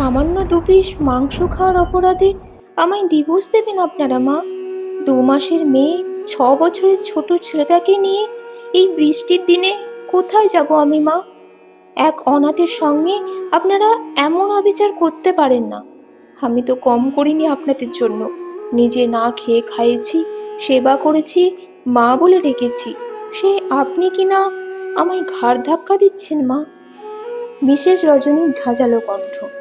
সামান্য দু পিস মাংস খাওয়ার অপরাধে আমায় ডিভোর্স দেবেন আপনারা, মা। দু মাসের মেয়ে, ছ বছরের ছোট ছেলেটাকে নিয়ে এই বৃষ্টির দিনে কোথায় যাব আমি, মা? এক অনাথের সঙ্গে আপনারা এমন অবিচার করতে পারেন না। আমি তো কম করিনি আপনাদের জন্য। নিজে না খেয়ে খাইয়েছি, সেবা করেছি, মা বলে রেখেছি সে আপনি কি না আমায় ঘাড় ধাক্কা দিচ্ছেন, মা? মিসেস রজনীর ঝাঁঝালো কণ্ঠ।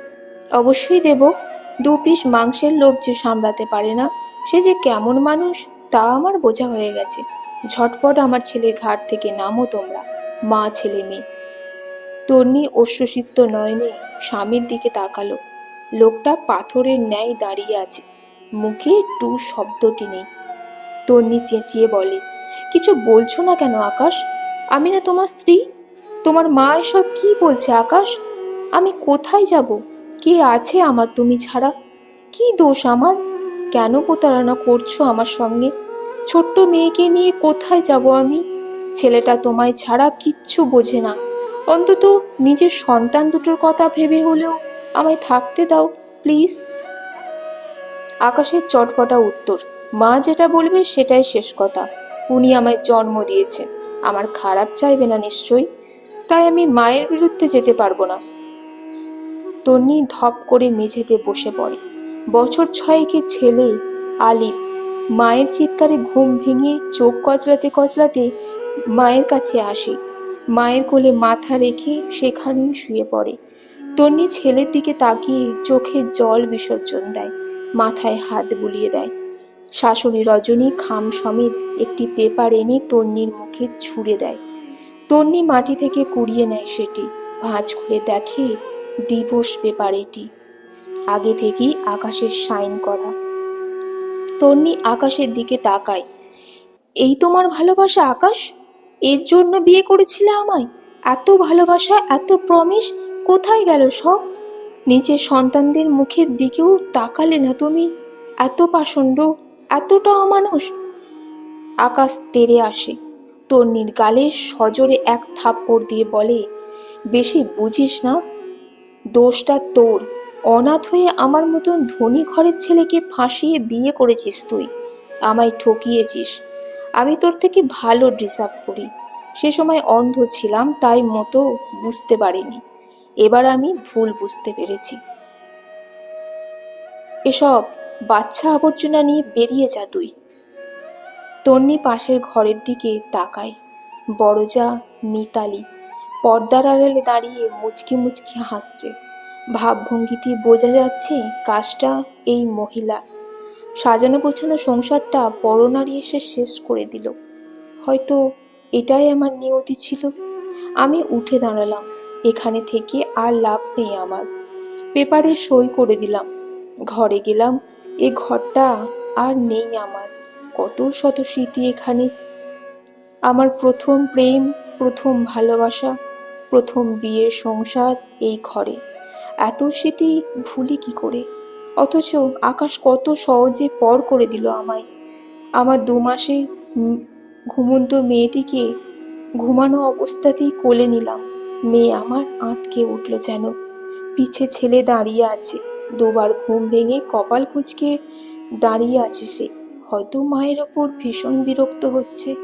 অবশ্যই দেব। দু পিস মাংসের লোভ যে সামলাতে পারে না, সে যে কেমন মানুষ, তা আমার বোঝা হয়ে গেছে। ঝটপট আমার ছেলে ঘাট থেকে নামো তোমরা, মা ছেলে মেয়ে। তন্নি অশ্বসিক্ত নয়নে স্বামীর দিকে তাকালো। লোকটা পাথরের ন্যায় দাঁড়িয়ে আছে, মুখে টু শব্দটি নেই। তন্নি চেঁচিয়ে বলে, কিছু বলছো না কেন আকাশ? আমি না তোমার স্ত্রী? তোমার মা এসব কি বলছে আকাশ? আমি কোথায় যাব? কে আছে আমার তুমি ছাড়া? কি দোষ আমার? কেন প্রতারণা করছ আমার সঙ্গে? ছোট্ট মেয়েকে নিয়ে কোথায় যাব আমি? ছেলেটা তোমায় ছাড়া কিচ্ছু বোঝে না। অন্তত নিজের সন্তান দুটোর কথা ভেবে হলেও আমায় থাকতে দাও, প্লিজ। আকাশের চটপটা উত্তর। মা যেটা বলবে সেটাই শেষ কথা। উনি আমায় জন্ম দিয়েছে। আমার খারাপ চাইবে না নিশ্চয়ই। তাই আমি মায়ের বিরুদ্ধে যেতে পারব না। তন্নি ধপ করে মেঝেতে বসে পড়ে। বছর ছয়েকের ছেলে আলিফ মায়ের চিৎকারে ঘুম ভেঙে চোখ কচলাতে কচলাতে মায়ের কাছে আসে। মায়ের কোলে মাথা রেখে সেখানেই শুয়ে পড়ে। তন্নি ছেলের দিকে তাকিয়ে চোখে জল বিসর্জন দেয়, মাথায় হাত বুলিয়ে দেয়। শাশুড়ি রজনী খাম সমেত একটি পেপার এনে তন্নির মুখে ছুঁড়ে দেয়। তন্নি মাটি থেকে কুড়িয়ে নেয় সেটি, ভাঁজ খুলে দেখে ডিভোর্স পেপার এটি। আগে থেকেই আকাশের সাইন করা। তন্নি আকাশের দিকে তাকায়। এই তোমার ভালোবাসা আকাশ? এর জন্য বিয়ে করেছিলে আমায়? এত ভালোবাসা, এত প্রমিস কোথায় গেল সব? নিজের সন্তানদের মুখের দিকেও তাকালে না তুমি। এত পাষণ্ড, এতটা অমানুষ। আকাশ তেরে আসে। তন্নির গালে সজোরে এক থাপ্পড় দিয়ে বলে, বেশি বুঝিস না দোষটা তোর। অনাথ হয়ে আমার মতন ধনী ঘরের ছেলেকে ফাঁসিয়ে বিয়ে করেছিস তুই। আমায় ঠকিয়েছিস। আমি তোর থেকে ভালো ডিসার্ভ করি। সে সময় অন্ধ ছিলাম, তাই মতো বুঝতে পারিনি। এবার আমি ভুল বুঝতে পেরেছি। এসব বাচ্চা আবর্জনা নিয়ে বেরিয়ে যা তুই। তন্নি পাশের ঘরের দিকে তাকায়। বড়জা, মিতালি পর্দার আড়ালে দাঁড়িয়ে মুচকি মুচকি হাসছে। ভাবভঙ্গিতে বোঝা যাচ্ছে কাজটা এই মহিলা। সাজানো গোছানো সংসারটা পরনারী এসে শেষ করে দিল। হয়তো এটাই আমার নিয়তি ছিল। আমি উঠে দাঁড়ালাম। এখানে থেকে আর লাভ নেই আমার। পেপারে সই করে দিলাম। ঘরে গেলাম। এ ঘরটা আর নেই আমার। কত শত স্মৃতি এখানে। আমার প্রথম প্রেম, প্রথম ভালোবাসা প্রথম বিয়ের সংসার এই ঘরে। এত স্মৃতি ভুলি কি করে? অথচ আকাশ কত সহজে পর করে দিল আমায়। আমার দু মাসে ঘুমন্ত মেয়েটিকে ঘুমানো অবস্থাতেই কোলে নিলাম। মেয়ে আমার আঁতকে উঠল যেন। পিছে ছেলে দাঁড়িয়ে আছে। দুবার ঘুম ভেঙে কপাল কুচকে দাঁড়িয়ে আছে সে। হয়তো মায়ের ওপর ভীষণ বিরক্ত হচ্ছে।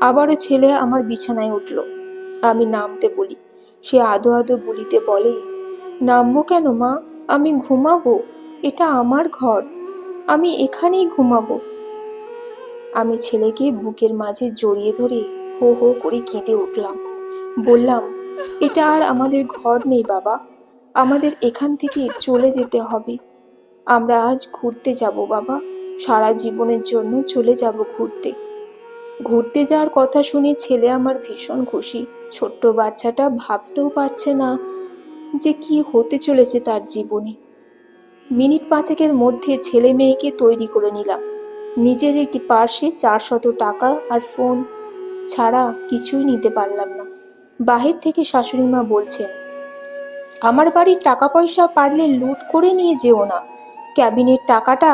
আবারও ছেলে আমার বিছানায় উঠল। আমি নামতে বলি। সে আদো আদো বলিতে বলে, নামবো কেন মা? আমি ঘুমাবো। এটা আমার ঘর। আমি এখানেই ঘুমাবো। আমি ছেলেকে বুকের মাঝে জড়িয়ে ধরে হো হো করে কেঁদে উঠলাম। বললাম, এটা আর আমাদের ঘর নেই বাবা। আমাদের এখান থেকে চলে যেতে হবে। আমরা আজ ঘুরতে যাব বাবা। সারা জীবনের জন্য চলে যাব ঘুরতে। ঘুরতে যাওয়ার কথা শুনে ছেলে আমার ভীষণ খুশি। ছোট্ট বাচ্চাটা ভাবতেও পারছে না যে কি হতে চলেছে তার জীবনে। মিনিট পাঁচেকের মধ্যে ছেলে মেয়েকে তৈরি করে নিলাম। নিজের একটি পার্সে চারশত টাকা আর ফোন ছাড়া কিছুই নিতে পারলাম না। বাহির থেকে শাশুড়ি মা বলছেন, আমার বাড়ির টাকা পয়সা পারলে লুট করে নিয়ে যেও না। ক্যাবিনের টাকাটা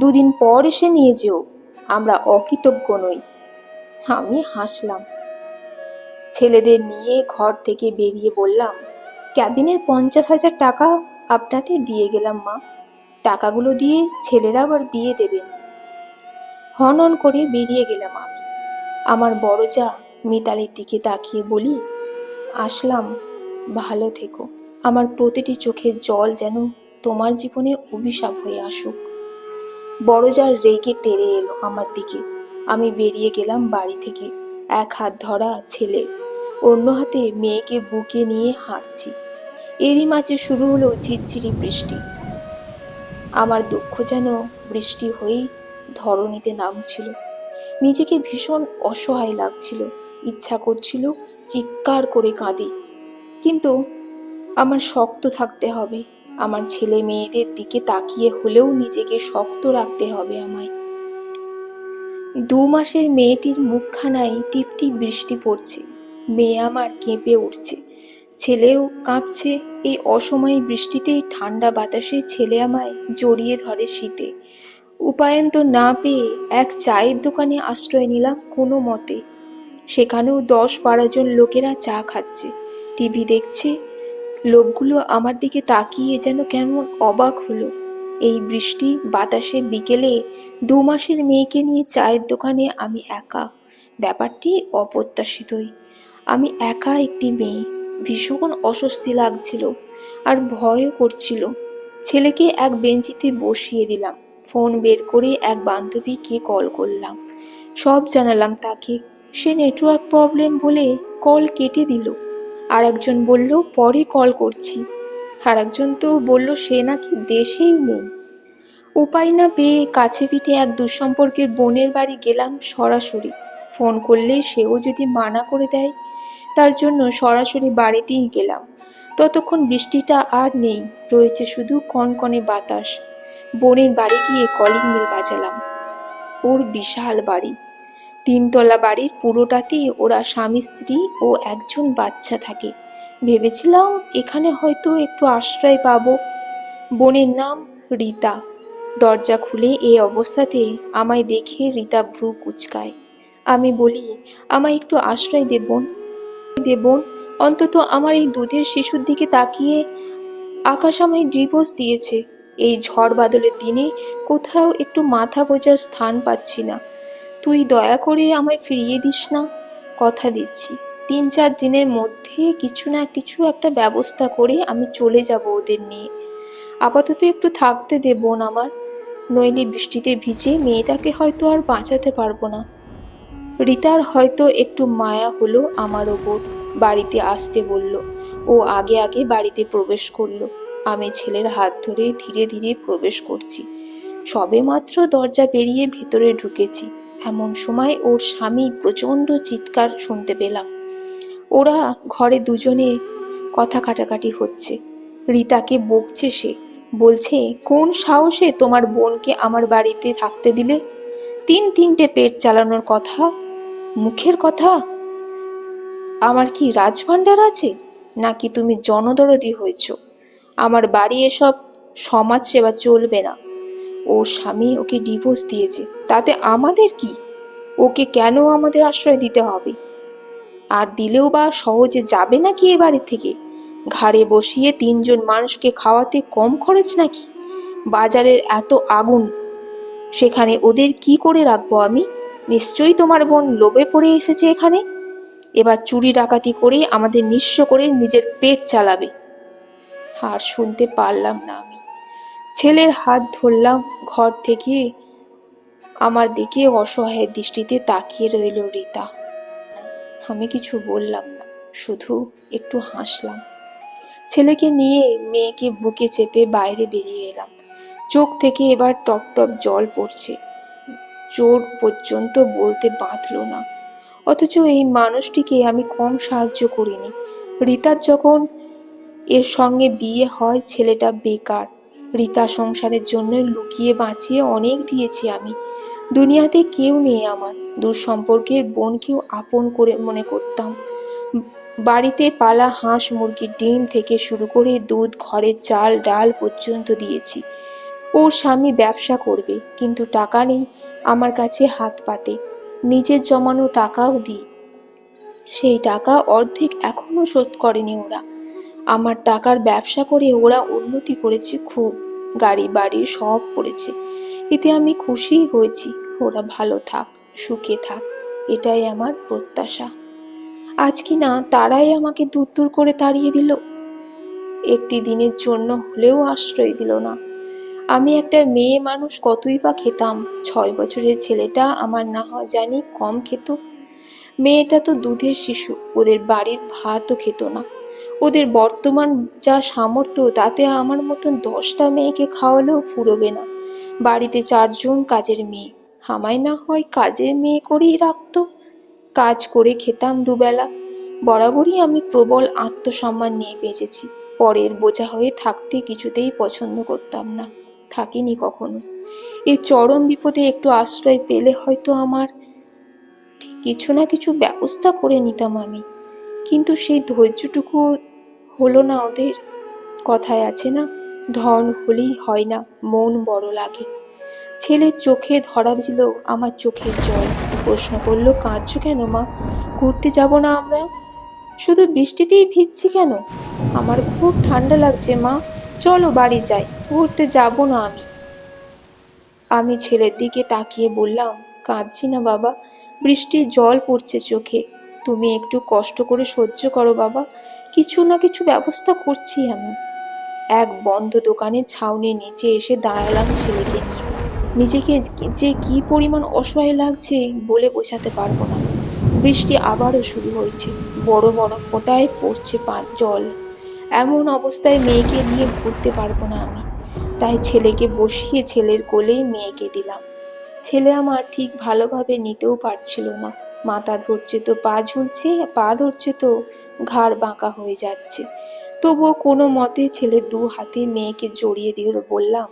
দুদিন পর এসে নিয়ে যেও। আমরা অকৃতজ্ঞ নই। আমি হাসলাম। ছেলেদের নিয়ে ঘর থেকে বেরিয়ে বললাম, ক্যাবিনের পঞ্চাশ হাজার টাকা আপনাতে দিয়ে গেলাম, মা। টাকাগুলো দিয়ে ছেলেরা আবার বিয়ে দেবেন হন হন করে বেরিয়ে গেলাম আমি। আমার বড় যা মিতালির দিকে তাকিয়ে বলি, আসলাম, ভালো থেকো। আমার প্রতিটি চোখের জল যেন তোমার জীবনে অভিশাপ হয়ে আসুক বড় যার রেগে তেড়ে এলো আমার দিকে। আমি বেরিয়ে গেলাম বাড়ি থেকে। এক হাত ধরা ছেলে অন্য হাতে মেয়েকে বুকে নিয়ে হাঁটছি। এরই মাঝে শুরু হলো ঝিরঝিরি বৃষ্টি। আমার দুঃখ যেন বৃষ্টি হয়েই ধরণীতে নামছিল। নিজেকে ভীষণ অসহায় লাগছিল। ইচ্ছা করছিল চিৎকার করে কাঁদি। কিন্তু আমার শক্ত থাকতে হবে। আমার ছেলে মেয়েদের দিকে তাকিয়ে হলেও নিজেকে শক্ত রাখতে হবে আমায়। দু মাসের মেয়েটির মুখখানায় টিপটিপ বৃষ্টি পড়ছে। মেয়ে আমার কেঁপে উঠছে। ছেলেও কাঁপছে। এই অসময়ে বৃষ্টিতে ঠান্ডা বাতাসে ছেলে আমায় জড়িয়ে ধরে শীতে। উপায়ন্ত না পেয়ে এক চায়ের দোকানে আশ্রয় নিলাম কোনো মতে। সেখানেও দশ বারো জন লোকেরা চা খাচ্ছে। টিভি দেখছে। লোকগুলো আমার দিকে তাকিয়ে যেন কেমন অবাক হলো। এই বৃষ্টি বাতাসে বিকেলে দু মাসের মেয়েকে নিয়ে চায়ের দোকানে আমি একা। ব্যাপারটি অপ্রত্যাশিতই। আমি একা একটি মেয়ে। ভীষণ অস্বস্তি লাগছিল আর ভয়ও করছিল। ছেলেকে এক বেঞ্চিতে বসিয়ে দিলাম। ফোন বের করে এক বান্ধবীকে কল করলাম। সব জানালাম তাকে। সে নেটওয়ার্ক প্রবলেম বলে কল কেটে দিল। আর একজন বলল, পরে কল করছি। আর একজন তো বলল, সে নাকি দেশেই নেই। উপায় না পেয়ে কাছে পিঠে এক দুঃসম্পর্কের বোনের বাড়ি গেলাম সরাসরি। ফোন করলে সেও যদি মানা করে দেয় তার জন্য সরাসরি বাড়িতেই গেলাম। ততক্ষণ বৃষ্টিটা আর নেই, রয়েছে শুধু কনকনে বাতাস। বোনের বাড়ি গিয়ে কলিং বেল বাজালাম। ওর বিশাল বাড়ি। তিনতলা বাড়ির পুরোটাতেই ওরা স্বামী, স্ত্রী ও একজন বাচ্চা থাকে। ভেবেছিলাম এখানে হয়তো একটু আশ্রয় পাবো। বোনের নাম রীতা। দরজা খুলে এই অবস্থাতে আমায় দেখে রীতা ভ্রু কুচকায়। আমি বলি, আমায় একটু আশ্রয় দেবন অন্তত আমার এই দুধের শিশুর দিকে তাকিয়ে আকাশ আমায় ডিভোর্স দিয়েছে। এই ঝড় বাদলের দিনে কোথাও একটু মাথা গোজার স্থান পাচ্ছি না। তুই দয়া করে আমায় ফিরিয়ে দিস না। কথা দিচ্ছি। তিন চার দিনের মধ্যে কিছু না কিছু একটা ব্যবস্থা করে আমি চলে যাব ওদের নিয়ে। আপাতত একটু থাকতে দে বোন আমার। নইলে বৃষ্টিতে ভিজে মেয়েটাকে হয়তো আর বাঁচাতে পারব না। রিতার হয়তো একটু মায়া হলো আমার ওপর, বাড়িতে আসতে বলল। ও আগে আগে বাড়িতে প্রবেশ করল। আমি ছেলের হাত ধরে ধীরে ধীরে প্রবেশ করছি। সবে মাত্র দরজা পেরিয়ে ভেতরে ঢুকেছি। এমন সময় ওর স্বামী প্রচণ্ড চিৎকার শুনতে পেলাম। ওরা ঘরে দুজনে কথা কাটাকাটি হচ্ছে। রিতাকে বকছে সে। বলছে, কোন সাহসে তোমার বোনকে আমার বাড়িতে থাকতে দিলে? তিন তিনটে পেট চালানোর কথা মুখের কথা? আমার কি রাজভাণ্ডার আছে? নাকি তুমি জনদরদি হয়েছ? আমার বাড়ি এসব সমাজ সেবা চলবে না। ওর স্বামী ওকে ডিভোর্স দিয়েছে, তাতে আমাদের কি? ওকে কেন আমাদের আশ্রয় দিতে হবে? আর দিলেও বা সহজে যাবে নাকি এ বাড়ি থেকে? ঘাড়ে বসিয়ে তিনজন মানুষকে খাওয়াতে কম খরচ নাকি? বাজারের এত আগুন, সেখানে ওদের কি করে রাখব আমি? নিশ্চয়ই তোমার বোন লোভে পড়ে এসেছে এখানে? এবার চুরি ডাকাতি করে আমাদের নিঃস্ব করে নিজের পেট চালাবে। আর শুনতে পারলাম না আমি। ছেলের হাত ধরলাম ঘর থেকে। আমার দিকে অসহায় দৃষ্টিতে তাকিয়ে রইল রীতা। আমি কিছু বললাম না, শুধু একটু হাসলাম। ছেলেকে নিয়ে মেয়েকে বুকে চেপে বাইরে বেরিয়ে এলাম। চোখ থেকে এবার টপ টপ জল পড়ছে। জোর পর্যন্ত বলতে বাঁধল না। অথচ এই মানুষটিকে আমি কম সাহায্য করিনি। রীতার যখন এর সঙ্গে বিয়ে হয়, ছেলেটা বেকার। রীতা সংসারের জন্য লুকিয়ে বাঁচিয়ে অনেক দিয়েছি আমি। দুনিয়াতে কেউ নেই আমার। দূর সম্পর্কের বোনকেও আপন করে মনে করতাম। বাড়িতে পালা হাঁস মুরগির ডিম থেকে শুরু করে দুধ, ঘরের চাল, ডাল পর্যন্ত দিয়েছি। ওর স্বামী ব্যবসা করবে, কিন্তু টাকা নেই আমার কাছে হাত পাতে। নিজের জমানো টাকাও দিই। সেই টাকা অর্ধেক এখনও শোধ করেনি ওরা। আমার টাকার ব্যবসা করে ওরা উন্নতি করেছে খুব, গাড়ি, বাড়ি সব করেছে। এতে আমি খুশি হয়েছি, ওরা ভালো থাক, সুখে থাক, এটাই আমার প্রত্যাশা। আজ কি না তারাই আমাকে দূর দূর করে তাড়িয়ে দিল? একটি দিনের জন্য হলেও আশ্রয় দিল না। আমি একটা মেয়ে মানুষ কতই বা খেতাম। ছয় বছরের ছেলেটা আমার না হয় জানি কম খেত। মেয়েটা তো দুধের শিশু, ওদের বাড়ির ভাতও খেত না। ওদের বর্তমান যা সামর্থ্য, তাতে আমার মতন দশটা মেয়েকে খাওয়ালেও ফুরোবে না। বাড়িতে চারজন কাজের মেয়ে, আমায় না হয় কাজের মেয়ে করেই রাখতো। কাজ করে খেতাম দুবেলা। বরাবরই আমি প্রবল আত্মসম্মান নিয়ে বেঁচেছি। পরের বোঝা হয়ে থাকতে কিছুতেই পছন্দ করতাম না। থাকিনি কখনো। এই চরম বিপদে একটু আশ্রয় পেলে হয়তো আমার কিছু না কিছু ব্যবস্থা করে নিতাম আমি। কিন্তু সেই ধৈর্যটুকু হলো না ওদের। কথায় আছে না, ধন হলেই হয় না, মন বড় লাগে। ছেলের চোখে ধরা দিল আমার চোখের জল। প্রশ্ন করল, কাঁদছো কেন মা? ঘুরতে যাব না আমরা? শুধু বৃষ্টিতেই ভিজছি কেন? আমার খুব ঠান্ডা লাগছে মা। চলো বাড়ি যাই, ঘুরতে যাব না আমি। আমি ছেলের দিকে তাকিয়ে বললাম, কাঁদছি না বাবা, বৃষ্টির জল পড়ছে চোখে। তুমি একটু কষ্ট করে সহ্য করো বাবা, কিছু না কিছু ব্যবস্থা করছি আমি। এক বন্ধ দোকানের ছাউনির নিচে এসে দাঁড়ালাম ছেলেকে নিয়ে। নিজেকে যে কি পরিমাণ অসহায় লাগছে বলে বোঝাতে পারব না। বৃষ্টি আবারও শুরু হয়েছে, বড় বড় ফোঁটায় পড়ছে জল। এমন অবস্থায় মেয়েকে নিয়ে ঘুরতে পারব না আমি। তাই ছেলেকে বসিয়ে ছেলের কোলেই মেয়েকে দিলাম। ছেলে আমার ঠিক ভালোভাবে নিতেও পারছিল না। মাথা ধরছে তো, পা ঝুলছে, পা ধরছে তো, ঘাড় বাঁকা হয়ে যাচ্ছে। তবুও কোনো মতে ছেলে দু হাতে মেয়েকে জড়িয়ে দিয়ে বললাম,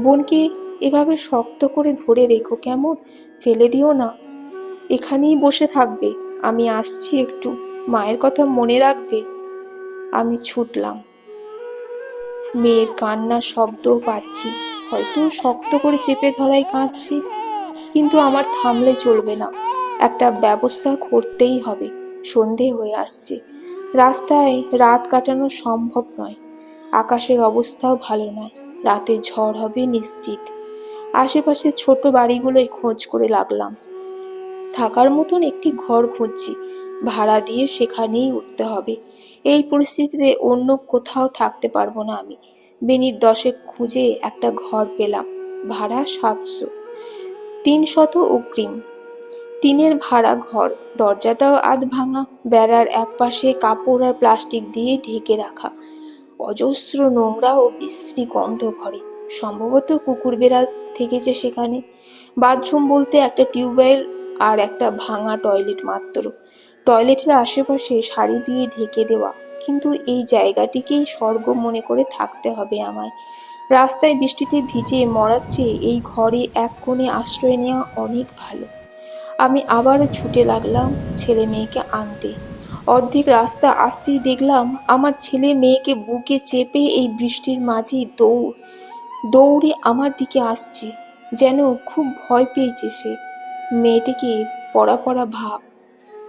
বোনকে এভাবে শক্ত করে ধরে রেখো কেমন? ফেলে দিও না। এখানেই বসে থাকবে। আমি আসছি একটু। মায়ের কথা মনে রাখবে। আমি ছুটলাম। মেয়ের কান্নার শব্দও পাচ্ছি। হয়তো শক্ত করে চেপে ধরাই কাঁদছি, কিন্তু আমার থামলে চলবে না। একটা ব্যবস্থা করতেই হবে, সন্ধে হয়ে আসছে। রাস্তায় রাত কাটানো সম্ভব নয়। আকাশের অবস্থাও ভালো নয়। রাতে ঝড় হবে নিশ্চিত। আশেপাশে ছোট বাড়িগুলোই খোঁজ করে লাগলাম। থাকার মতন একটি ঘর খুঁজছি। ভাড়া দিয়ে সেখানেই উঠতে হবে। এই পরিস্থিতিতে অন্য কোথাও থাকতে পারব না আমি। বেনির দশেক খুঁজে একটা ঘর পেলাম, ভাড়া সাতশো। তিনশত অগ্রিম। টিনের ভাড়া ঘর, দরজাটাও আধ ভাঙা, বেড়ার একপাশে কাপড় আর প্লাস্টিক দিয়ে ঢেকে রাখা। অজস্র নোংরা ও বিশ্রী গন্ধ ঘরে। সম্ভবত কুকুর বেড়াল থেকেছে সেখানে। বাথরুম বলতে একটা টিউবওয়েল আর একটা ভাঙা টয়লেট মাত্র। টয়লেটের আশেপাশে শাড়ি দিয়ে ঢেকে দেওয়া। কিন্তু এই জায়গাটিকেই স্বর্গ মনে করে থাকতে হবে আমায়। রাস্তায় বৃষ্টিতে ভিজে মরার চেয়ে এই ঘরে এক কোণে আশ্রয় নেওয়া অনেক ভালো। আমি আবারও ছুটে লাগলাম ছেলে মেয়েকে আনতে। অর্ধেক রাস্তা আসতেই দেখলাম আমার ছেলে মেয়েকে বুকে চেপে এই বৃষ্টির মাঝেই দৌড়, দৌড়ে আমার দিকে আসছে। যেন খুব ভয় পেয়েছে সে। মেয়েটিকে পড়া পড়া ভাব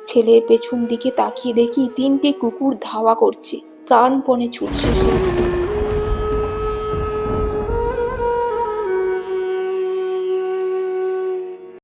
ছেলের পেছন দিকে তাকিয়ে দেখি তিনটে কুকুর ধাওয়া করছে। প্রাণপণে ছুটছে সে।